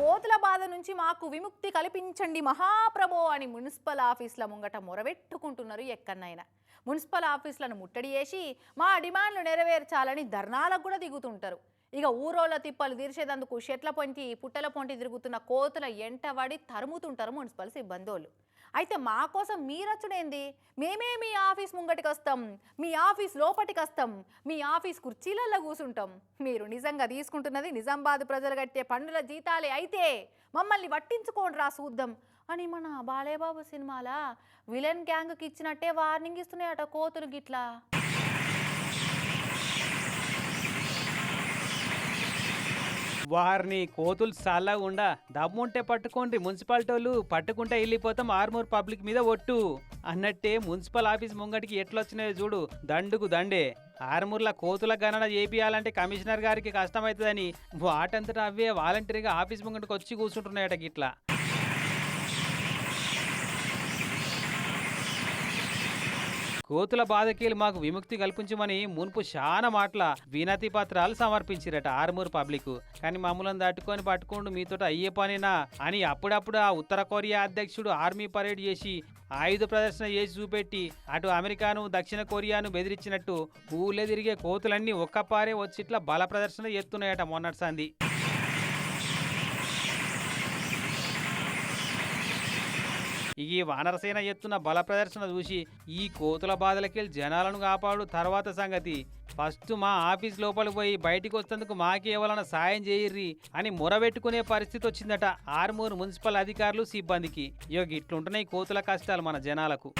కోతుల బాధ నుంచి మాకు విముక్తి కల్పించండి మహాప్రభో అని మున్సిపల్ ఆఫీసుల ముంగట మొరబెట్టుకుంటున్నారు ఎక్కన్నైనా. మున్సిపల్ ఆఫీసులను ముట్టడి చేసి మా డిమాండ్లు నెరవేర్చాలని ధర్నాలకు కూడా దిగుతుంటారు. ఇక ఊరోళ్ళ తిప్పలు తీర్చేదందుకు షెట్ల పొంటి పుట్టల పొంటి తిరుగుతున్న కోతుల ఎంటబడి తరుముతుంటారు మున్సిపల్ సిబ్బందోళ్ళు. అయితే మా కోసం మీరచ్చుడేంది మేమే మీ ఆఫీస్ ముంగటికి వస్తాం మీ ఆఫీస్ లోపటికి వస్తాం మీ ఆఫీస్ కుర్చీలలో కూసుంటాం. మీరు నిజంగా తీసుకుంటున్నది నిజామాబాద్ ప్రజలు కట్టే పన్నుల జీతాలే అయితే మమ్మల్ని పట్టించుకోండి రా చూద్దాం అని మన బాలేబాబు సినిమాల విలన్ గ్యాంగ్కి ఇచ్చినట్టే వార్నింగ్ ఇస్తున్నాయట కోతులు గిట్లా. వారిని కోతులు చల్లగా ఉండా దమ్ముంటే పట్టుకోండి మున్సిపాలిటీ వాళ్ళు పట్టుకుంటే వెళ్ళిపోతాం ఆర్మూర్ పబ్లిక్ మీద ఒట్టు అన్నట్టే మున్సిపల్ ఆఫీస్ ముంగటికి ఎట్లొచ్చినాయో చూడు దండుకు దండే. ఆర్మూర్ల కోతుల గణన చేపియాలంటే కమిషనర్ గారికి కష్టమవుతుందని వాటంతటా అవే వాలంటరీగా ఆఫీస్ ముంగటికి వచ్చి కూర్చుంటున్నాయట గిట్లా. కోతుల బాధకీలు మాకు విముక్తి కల్పించమని మున్పు చాలా మాటల వినతి పత్రాలు సమర్పించిరట ఆర్మూరు పబ్లిక్. కానీ మమ్మల్ని దాటుకొని పట్టుకోండు మీతో అయ్యే పనేనా అని అప్పుడప్పుడు ఆ ఉత్తర కొరియా అధ్యక్షుడు ఆర్మీ పరేడ్ చేసి ఆయుధ ప్రదర్శన చేసి చూపెట్టి అటు అమెరికాను దక్షిణ కొరియాను బెదిరించినట్టు ఊళ్ళే తిరిగే కోతులన్నీ ఒక్కపారే వచ్చి ఇట్లా బల ప్రదర్శన చేస్తున్నాయట మొన్నటి సంది ఈ వానరసేన ఎత్తున బల ప్రదర్శన చూసి ఈ కోతుల బాధలకెళ్ళి జనాలను కాపాడు తర్వాత సంగతి. ఫస్ట్ మా ఆఫీస్ లోపలికి పోయి బయటికి వచ్చేందుకు ఎవరైనా సాయం చేయర్రి అని మొరబెట్టుకునే పరిస్థితి వచ్చిందట ఆర్మూర్ మున్సిపల్ అధికారులు సిబ్బందికి. ఇక ఇట్లుంటున్నాయి కోతుల కష్టాలు మన జనాలకు.